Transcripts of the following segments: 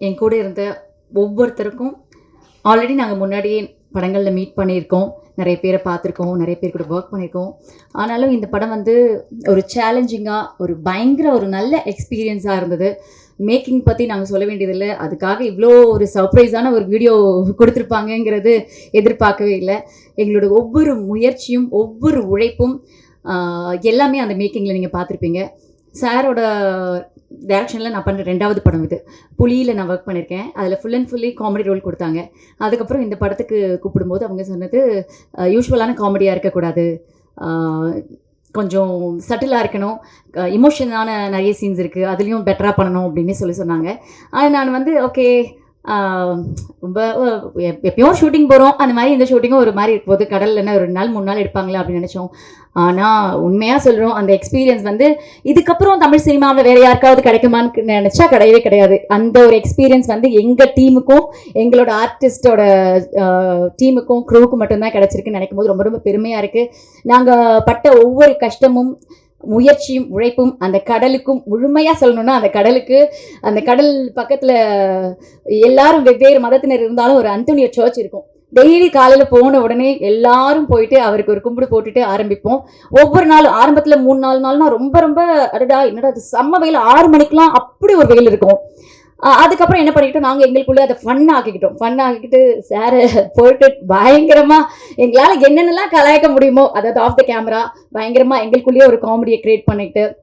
என் கூட இருந்த ஒவ்வொருத்தருக்கும் ஆல்ரெடி நாங்கள் முன்னாடியே படங்களில் மீட் பண்ணியிருக்கோம். நிறைய பேரை பார்த்துருக்கோம். நிறைய பேர் கூட ஒர்க் பண்ணியிருக்கோம். ஆனாலும் இந்த படம் வந்து ஒரு சேலஞ்சிங்காக ஒரு பயங்கர ஒரு நல்ல எக்ஸ்பீரியன்ஸாக இருந்தது. மேக்கிங் பற்றி நாங்கள் சொல்ல வேண்டியதில்லை. அதுக்காக இவ்வளோ ஒரு சர்ப்ரைஸான ஒரு வீடியோ கொடுத்துருப்பாங்கங்கிறது எதிர்பார்க்கவே இல்லை. எங்களோட ஒவ்வொரு முயற்சியும் ஒவ்வொரு உழைப்பும் எல்லாமே அந்த மேக்கிங்கில் நீங்கள் பார்த்துருப்பீங்க. சாரோட டேரக்ஷனில் நான் பண்ணுற ரெண்டாவது படம் இது. புலியில் நான் ஒர்க் பண்ணியிருக்கேன் அதில் full and fully comedy role கொடுத்தாங்க. அதுக்கப்புறம் இந்த படத்துக்கு கூப்பிடும்போது அவங்க சொன்னது யூஸ்வலான காமெடியாக இருக்கக்கூடாது. கொஞ்சம் சட்டிலாக இருக்கணும். இமோஷனான நிறைய சீன்ஸ் இருக்குது அதுலேயும் பெட்டராக பண்ணணும். அப்படின்னு சொல்லி சொன்னாங்க. ஆனால் நான் வந்து ஓகே ரொம்ப எப்பயும் ஷூட்டிங் போகிறோம் அந்த மாதிரி இந்த ஷூட்டிங்கும் ஒரு மாதிரி இருக்கும். போது கடலில் என்ன ஒரு ரெண்டு நாள் மூணு நாள் எடுப்பாங்களா அப்படின்னு நினச்சோம். ஆனால் உண்மையாக சொல்கிறோம் அந்த எக்ஸ்பீரியன்ஸ் வந்து இதுக்கப்புறம் தமிழ் சினிமாவில் வேறு யாருக்காவது கிடைக்குமான்னு நினச்சா கிடையவே கிடையாது. அந்த ஒரு எக்ஸ்பீரியன்ஸ் வந்து எங்கள் டீமுக்கும் எங்களோட ஆர்டிஸ்டோட டீமுக்கும் க்ரூவுக்கும் மட்டும்தான் கிடச்சிருக்குன்னு நினைக்கும் போது ரொம்ப ரொம்ப பெருமையாக இருக்குது நாங்கள் பட்ட ஒவ்வொரு கஷ்டமும் முயற்சியும் உழைப்பும் அந்த கடலுக்கும் முழுமையாக சொல்லணும்னா அந்த கடலுக்கு அந்த கடல் பக்கத்தில் எல்லாரும் வெவ்வேறு மதத்தினர் இருந்தாலும் ஒரு அந்தோனியோ சர்ச் இருக்கும். டெய்லி காலையில் போன உடனே எல்லாரும் போயிட்டு அவருக்கு ஒரு கும்பிடு போட்டுட்டு ஆரம்பிப்போம். ஒவ்வொரு நாளும் ஆரம்பத்தில் மூணு நாலு நாள்னா ரொம்ப ரொம்ப அடடா என்னடா அது செம்ம வெயில் ஆறு மணிக்கெலாம் அப்படி ஒரு வெயில் இருக்கும். அதுக்கப்புறம் என்ன பண்ணிக்கிட்டோம்? நாங்கள் எங்களுக்குள்ளே அதை ஃபன் ஆக்கிக்கிட்டோம். ஃபன் ஆக்கிக்கிட்டு சாரை போயிட்டு பயங்கரமாக எங்களால் என்னென்னலாம் கலாய்க்க முடியுமோ அதாவது ஆஃப் த கேமரா பயங்கரமாக எங்களுக்குள்ளேயே ஒரு காமெடியை க்ரியேட் பண்ணிக்கிட்டு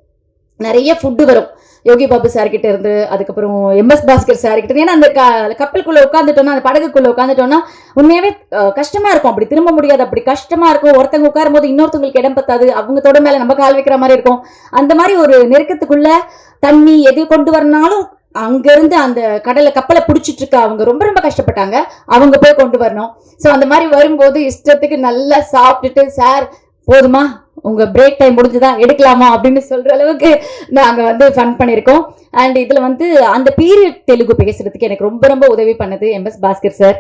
நிறைய ஃபுட்டு வரும். யோகி பாபு சார்கிட்ட இருந்து அதுக்கப்புறம் எம்எஸ் பாஸ்கர் சார்கிட்ட ஏன்னா அந்த க- கப்பலுக்குள்ளே உட்காந்துட்டோம்னா அந்த படகுக்குள்ளே உட்காந்துட்டோம்னா உண்மையாகவே கஷ்டமாக கஷ்டமா இருக்கும். அப்படி திரும்ப முடியாது. அப்படி கஷ்டமாக இருக்கும். ஒருத்தவங்க உட்காரும் போது இன்னொருத்தவங்களுக்கு இடம் பத்தாது. அவங்க தொட மேலே நம்ம கால் வைக்கிற மாதிரி இருக்கும். அந்த மாதிரி ஒரு நெருக்கத்துக்குள்ளே தண்ணி எது கொண்டு வரனாலும் அங்கிருந்து அந்த கடலை கப்பலை பிடிச்சிட்டு இருக்க அவங்க ரொம்ப ரொம்ப கஷ்டப்பட்டாங்க. அவங்க போய் கொண்டு வரணும். ஸோ அந்த மாதிரி வரும்போது இஷ்டத்துக்கு நல்லா சாப்பிட்டுட்டு சார் போதுமா? உங்க பிரேக் டைம் முடிஞ்சுதா? எடுக்கலாமா? அப்படின்னு சொல்ற அளவுக்கு நாங்கள் வந்து ஃபன் பண்ணியிருக்கோம். அண்ட் இதுல வந்து அந்த பீரியட் தெலுங்கு பேசுறதுக்கு எனக்கு ரொம்ப ரொம்ப உதவி பண்ணது எம்எஸ் பாஸ்கர் சார்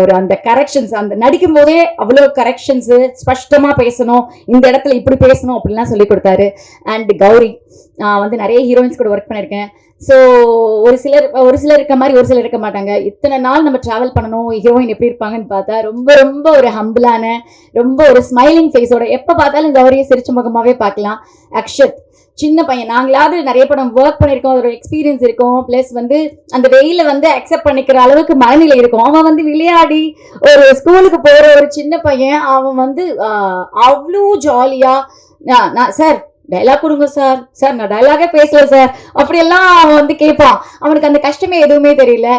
ஒரு அந்த கரெக்ஷன்ஸ் அந்த நடிக்கும் போதே அவ்வளோ கரெக்ஷன்ஸ் ஸ்பஷ்டமா பேசணும் இந்த இடத்துல இப்படி பேசணும் அப்படிலாம் சொல்லி கொடுத்தாரு. அண்ட் கௌரி நான் வந்து நிறைய ஹீரோயின்ஸ் கூட ஒர்க் பண்ணியிருக்கேன் ஸோ ஒரு சிலர் ஒரு சிலர் இருக்க மாதிரி ஒரு சிலர் இருக்க மாட்டாங்க. இத்தனை நாள் நம்ம ட்ராவல் பண்ணணும் ஹீரோயின் எப்படி இருப்பாங்கன்னு பார்த்தா ரொம்ப ரொம்ப ஒரு ஹம்பிளான ரொம்ப ஒரு ஸ்மைலிங் ஃபேஸோட எப்போ பார்த்தாலும் கௌரியை சிரிச்ச முகமாவே பார்க்கலாம். அக்ஷத் சின்ன பையன். நாங்களாவது நிறைய படம் ஒர்க் பண்ணியிருக்கோம். அதோட எக்ஸ்பீரியன்ஸ் இருக்கும். ப்ளஸ் வந்து அந்த வெயில வந்து அக்செப்ட் பண்ணிக்கிற அளவுக்கு மனநிலை இருக்கும். அவன் வந்து விளையாடி ஒரு ஸ்கூலுக்கு போகிற ஒரு சின்ன பையன் அவன் வந்து அவ்வளோ ஜாலியாக நான் சார் டைலாக் கொடுங்க சார் சார் நான் டைலாகே பேசல சார் அப்படியெல்லாம் அவன் வந்து கேட்பான். அவனுக்கு அந்த கஷ்டமே எதுவுமே தெரியல.